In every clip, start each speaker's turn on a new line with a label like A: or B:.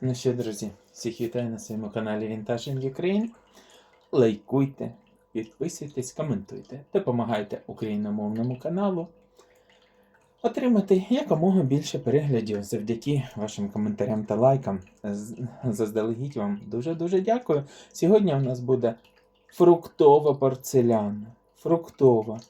A: Ну що, друзі, всіх вітаю на своєму каналі Vintage in Ukraine. Лайкуйте, підписуйтесь, коментуйте, допомагайте україномовному каналу отримати якомога більше переглядів завдяки вашим коментарям та лайкам. Заздалегідь вам дуже-дуже дякую. Сьогодні у нас буде фруктова порцеляна. Фруктова.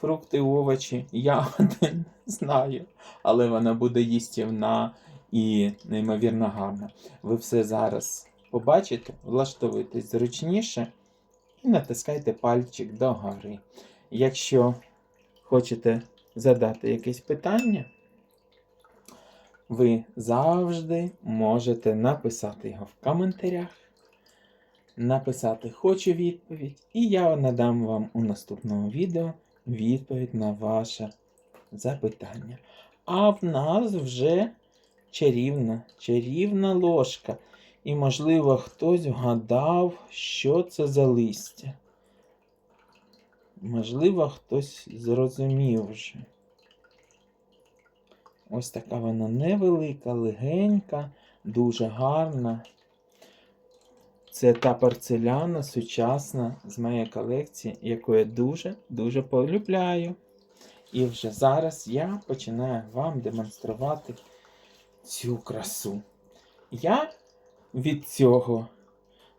A: Фрукти, овочі, ягоди, не знаю. Але вона буде їстівна і неймовірно гарна. Ви все зараз побачите, влаштовуйтесь зручніше і натискайте пальчик догори. Якщо хочете задати якесь питання, ви завжди можете написати його в коментарях, написати Хочу відповідь, і я надам вам у наступному відео відповідь на ваше запитання. А в нас вже чарівна, чарівна ложка. І, можливо, хтось вгадав, що це за листя. Можливо, хтось зрозумів вже. Ось така вона невелика, легенька, дуже гарна. Це та порцеляна сучасна з моєї колекції, яку я дуже-дуже полюбляю. І вже зараз я починаю вам демонструвати цю красу. Я від цього,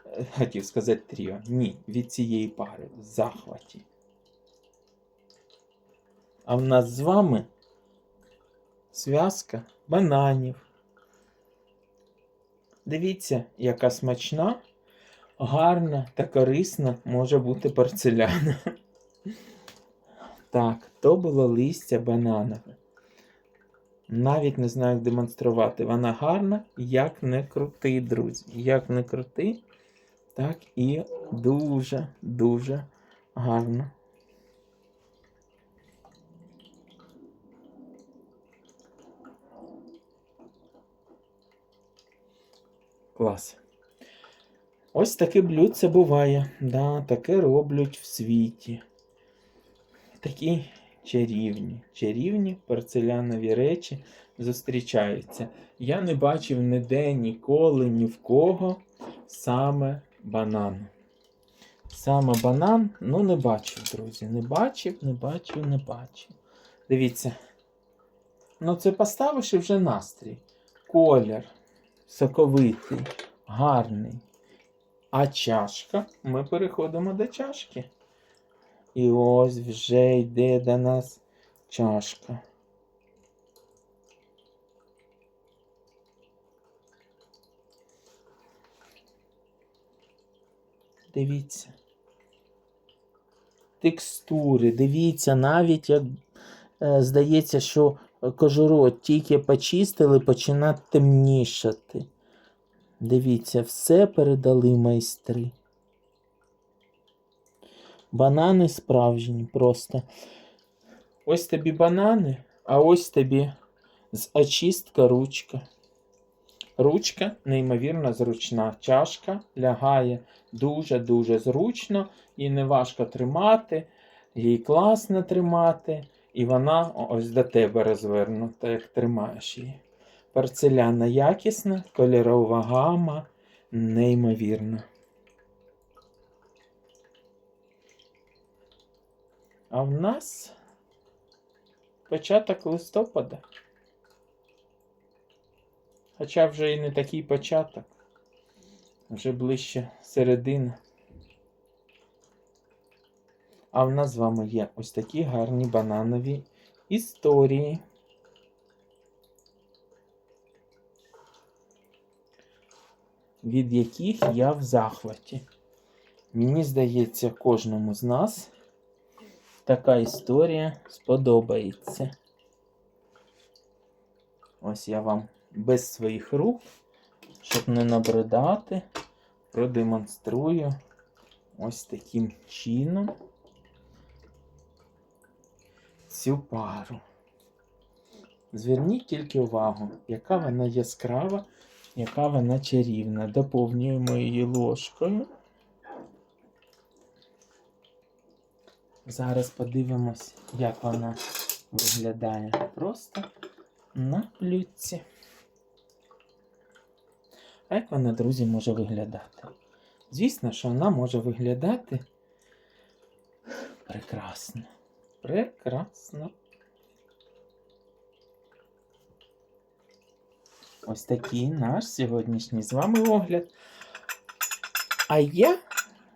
A: е, хотів сказати тріо, ні, від цієї пари в захваті. А в нас з вами зв'язка бананів. Дивіться, яка смачна, гарна та корисна може бути порцеляна. Так, то було листя бананове. Навіть не знаю, як демонструвати. Вона гарна, як не крути, друзі. Як не крути, так і дуже-дуже гарна. Клас. Ось таке блюдце буває. Да, таке роблять в світі. Такі чарівні, чарівні порцелянові речі зустрічаються. Я не бачив ніде ніколи ні в кого саме банан. Саме банан, ну не бачив, друзі. Не бачив, не бачив, не бачив. Дивіться. Ну, це поставиш і вже настрій. Колір соковитий, гарний. А чашка, ми переходимо до чашки. І ось вже йде до нас чашка. Дивіться. Текстури, дивіться, навіть як е, здається, що кожуру тільки почистили, починає темнішати. Дивіться, все передали майстри. Банани справжні просто. Ось тобі банани, а ось тобі з очистка ручка. Ручка неймовірно зручна. Чашка лягає дуже-дуже зручно і не важко тримати, їй класно тримати, і вона ось до тебе розвернута, як тримаєш її. Порцеляна якісна, кольорова гама, неймовірна. А в нас початок листопада. Хоча вже і не такий початок, вже ближче середина. А в нас з вами є ось такі гарні бананові історії. Від яких я в захваті. Мені здається, кожному з нас така історія сподобається. Ось я вам без своїх рук, щоб не набридати, продемонструю ось таким чином цю пару. Зверніть тільки увагу, яка вона яскрава, яка вона чарівна. Доповнюємо її ложкою. Зараз подивимось, як вона виглядає просто на плютці. А як вона, друзі, може виглядати? Звісно, що вона може виглядати прекрасно. Прекрасно. Ось такий наш сьогоднішній з вами огляд. А я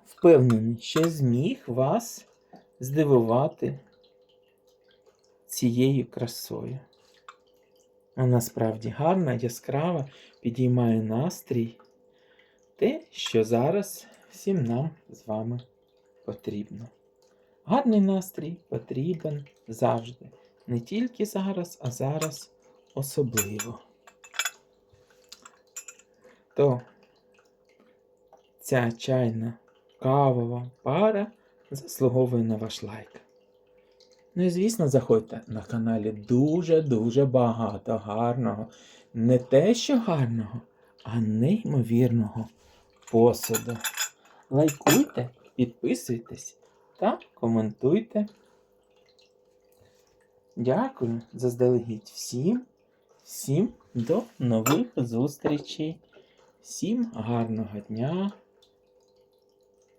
A: впевнений, що зміг вас здивувати цією красою. Вона справді гарна, яскрава, підіймає настрій. Те, що зараз всім нам з вами потрібно. Гарний настрій потрібен завжди. Не тільки зараз, а зараз особливо. То ця чайна кавова пара заслуговує на ваш лайк. Ну і звісно, заходьте на каналі дуже-дуже багато гарного. Не те, що гарного, а неймовірного посуду. Лайкуйте, підписуйтесь та коментуйте. Дякую заздалегідь всім, всім до нових зустрічей. Всім гарного дня